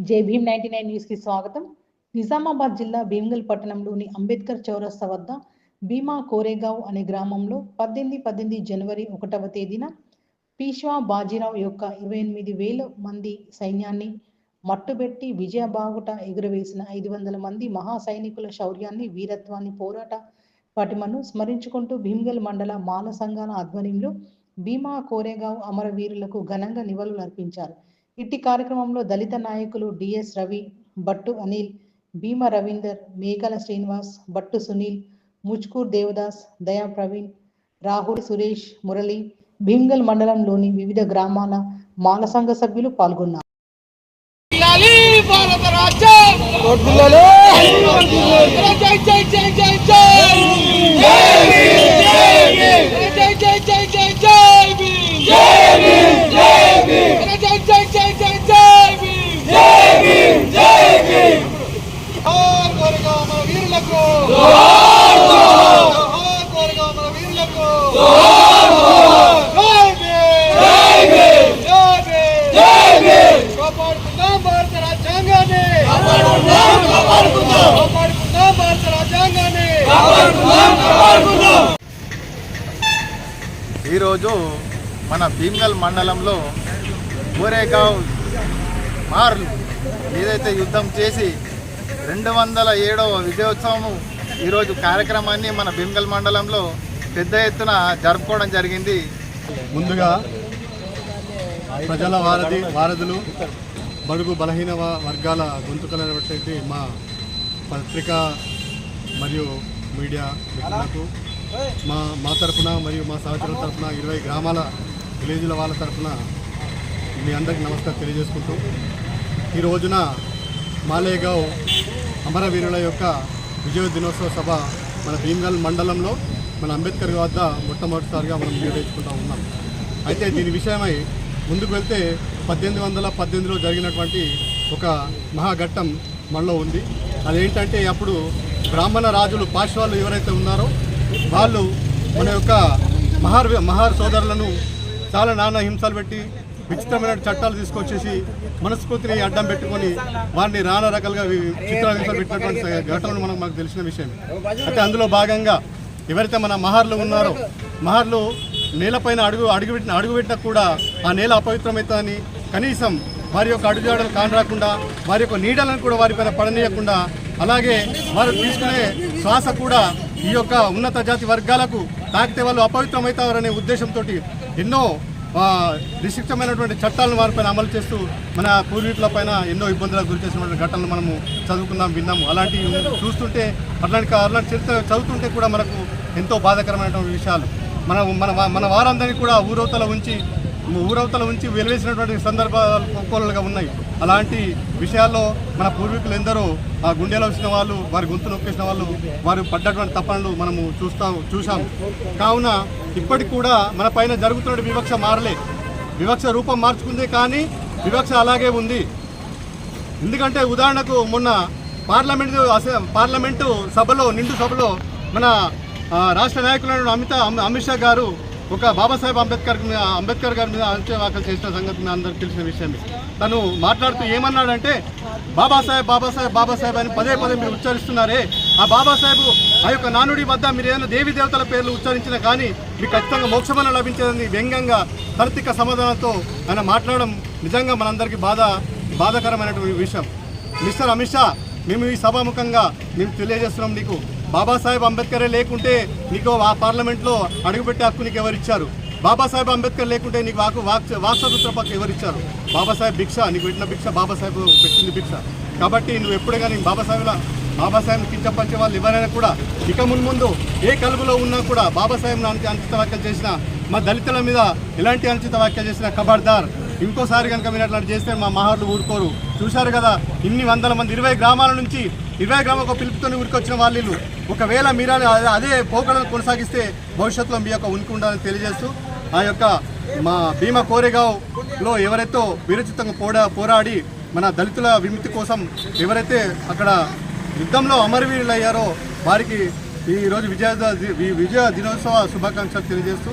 జై Bhim ninety nine న్యూస్కి స్వాగతం. నిజామాబాద్ జిల్లా భీమ్గల్ పట్టణంలోని అంబేద్కర్ చౌరస్తా వద్ద భీమా కోరేగావ్ అనే గ్రామంలో పద్దెనిమిది పద్దెనిమిది జనవరి ఒకటవ తేదీన పీష్వా బాజీరావు యొక్క ఇరవై ఎనిమిది వేల మంది సైన్యాన్ని మట్టుబెట్టి విజయ బాగుట ఎగురవేసిన ఐదు వందల మంది మహా సైనికుల శౌర్యాన్ని వీరత్వాన్ని పోరాట పటిమను స్మరించుకుంటూ భీమ్గల్ మండల మాల సంఘాల ఆధ్వర్యంలో భీమా కోరేగావ్ అమరవీరులకు ఘనంగా నివాళులు అర్పించారు ఇట్టి కార్యక్రమంలో దళిత నాయకులు డిఎస్ రవి బట్టు అనిల్ భీమ రవీందర్ మేకల శ్రీనివాస్ బట్టు సునీల్ ముచ్కూర్ దేవదాస్ దయా ప్రవీణ్ రాహుల్ సురేష్ మురళి భీమ్గల్ మండలంలోని వివిధ గ్రామాల మాల సంఘ సభ్యులు పాల్గొన్నారు. ఈరోజు మన భీమ్గల్ మండలంలో గోరేగావ్ మార్లు ఏదైతే యుద్ధం చేసి రెండు వందల ఏడవ విజయోత్సవము ఈరోజు కార్యక్రమాన్ని మన భీమ్గల్ మండలంలో పెద్ద ఎత్తున జరుపుకోవడం జరిగింది. ముందుగా ప్రజల వారధి వారధులు బడుగు బలహీన వర్గాల గొంతుకలైనటువంటి మా పత్రిక మరియు మీడియా మిత్రులకు మా మా తరపున మరియు మా సహచరుల తరపున ఇరవై గ్రామాల విలేజ్ల వాళ్ళ తరఫున మీ అందరికీ నమస్కారం తెలియజేసుకుంటూ ఈ రోజున మాలేగావ్ అమరవీరుల యొక్క విజయ దినోత్సవ సభ మన భీమ్గల్ మండలంలో మన అంబేద్కర్ వద్ద మొట్టమొదటిసారిగా మనం నిర్వహించుకుంటూ ఉన్నాం. అయితే దీని విషయమై ముందుకు వెళ్తే పద్దెనిమిది వందల పద్దెనిమిదిలో జరిగినటువంటి ఒక మహాఘట్టం మనలో ఉంది. అదేంటంటే అప్పుడు బ్రాహ్మణ రాజులు పాశ్వాలు ఎవరైతే ఉన్నారో వాళ్ళు మన యొక్క మహార్ మహార్ సోదరులను చాలా నానా హింసలు పెట్టి విచిత్రమైన చట్టాలు తీసుకొచ్చేసి మనస్ఫూర్తిని అడ్డం పెట్టుకొని వారిని నానా రకాలుగా వి- హింసలు పెట్టినటువంటి ఘటనలు మనకు మాకు తెలిసిన విషయం అయితే అందులో భాగంగా ఎవరైతే మన మహార్లు ఉన్నారో మహార్లు నేలపైన అడుగు అడుగు పెట్టిన అడుగు పెట్టినా కూడా ఆ నేల అపవిత్రమవుతుందని కనీసం వారి యొక్క అడుగుజాడలు కానరాకుండా వారి యొక్క నీడలను కూడా వారిపైన పడనీయకుండా అలాగే వారు తీసుకునే శ్వాస కూడా ఈ యొక్క ఉన్నత జాతి వర్గాలకు తాకితే వాళ్ళు అపవిత్రమవుతారనే ఉద్దేశంతో ఎన్నో ఆ, నిశ్చితమైనటువంటి చట్టాలను వారిపైన అమలు చేస్తూ మన పూర్వీకుల పైన ఎన్నో ఇబ్బందులకు గురి చేసినటువంటి ఘటనలు మనము చదువుకున్నాం విన్నాము అలాంటివి చూస్తుంటే అట్లాంటి అలాంటి చరిత్ర చదువుతుంటే కూడా మనకు ఎంతో బాధాకరమైనటువంటి విషయాలు. మన మన మన వారందరినీ కూడా ఊరవతల ఉంచి ఊరవతల ఉంచి వెలివేసినటువంటి సందర్భాలు కోకొల్లగా ఉన్నాయి. అలాంటి విషయాల్లో మన పూర్వీకులు ఎందరో ఆ గుండెలో వచ్చిన వాళ్ళు వారి గొంతు నొక్కేసిన వాళ్ళు వారు పడ్డటువంటి తప్పనలు మనము చూస్తాం చూసాము కావున ఇప్పటికి కూడా మన పైన జరుగుతున్న వివక్ష మారలే. వివక్ష రూపం మార్చుకుంది కానీ వివక్ష అలాగే ఉంది. ఎందుకంటే ఉదాహరణకు మొన్న పార్లమెంట్ పార్లమెంటు సభలో నిండు సభలో మన రాష్ట్ర నాయకులైన అమిత అమిత్ షా గారు ఒక బాబాసాహెబ్ అంబేద్కర్ మీద అంబేద్కర్ గారి మీద అంత్యవాకలు చేసిన సంగతి మీ అందరికి తెలిసిన విషయమే. తను మాట్లాడుతూ ఏమన్నాడంటే బాబాసాహెబ్ బాబాసాహెబ్ బాబాసాహెబ్ అని పదే పదే మీరు ఉచ్చరిస్తున్నారే. ఆ బాబాసాహెబ్ ఆ యొక్క నానుడి వద్ద మీరు ఏదైనా దేవి దేవతల పేర్లు ఉచ్చరించినా కానీ మీకు ఖచ్చితంగా మోక్షమన లభించేదని వ్యంగ్యంగా తలతిక సమాధానంతో ఆయన మాట్లాడడం నిజంగా మనందరికీ బాధ బాధాకరమైనటువంటి విషయం. మిస్టర్ అమిత్ షా మేము ఈ సభాముఖంగా మేము తెలియజేస్తున్నాం నీకు బాబాసాహెబ్ అంబేద్కరే లేకుంటే నీకు ఆ పార్లమెంట్లో అడుగుపెట్టే హక్కు నీకు ఎవరిచ్చారు? బాబాసాహెబ్ అంబేద్కర్ లేకుంటే నీకు వాకు వాక్ వాక్ పక్క ఎవరిచ్చారు? బాబాసాహెబ్ భిక్ష నీకు పెట్టిన భిక్ష బాబాసాహెబ్ పెట్టింది భిక్ష. కాబట్టి నువ్వు ఎప్పుడే కానీ బాబాసాహెబ్ల బాబాసాహెబ్ కించపరిచే వాళ్ళు ఎవరైనా కూడా ఇక ముందు ఏ కలుపులో ఉన్నా కూడా బాబాసాహెబ్ అనుచిత వ్యాఖ్యలు చేసిన మా దళితుల మీద ఎలాంటి అనుచిత వ్యాఖ్యలు చేసిన ఖబర్దార్ ఇంకోసారి కనుక మీరు అట్లా చేస్తే మా మహార్లు ఊరుకోరు. చూశారు కదా ఇన్ని వందల మంది ఇరవై గ్రామాల నుంచి ఇరవై గ్రామాలకు పిలుపుతో ఊరికొచ్చిన వాళ్ళు ఒకవేళ మీరు అదే- పోకడలు కొనసాగిస్తే భవిష్యత్తులో మీ యొక్క ఉనికి ఉండాలని తెలియజేస్తూ ఆ యొక్క మా భీమా కోరేగావ్లో ఎవరైతే వీరచిత్తంగా పోడా పోరాడి మన దళితుల విముక్తి కోసం ఎవరైతే అక్కడ యుద్ధంలో అమరవీరులు అయ్యారో వారికి ఈ రోజు విజయ విజయ దినోత్సవ శుభాకాంక్షలు తెలియజేస్తూ.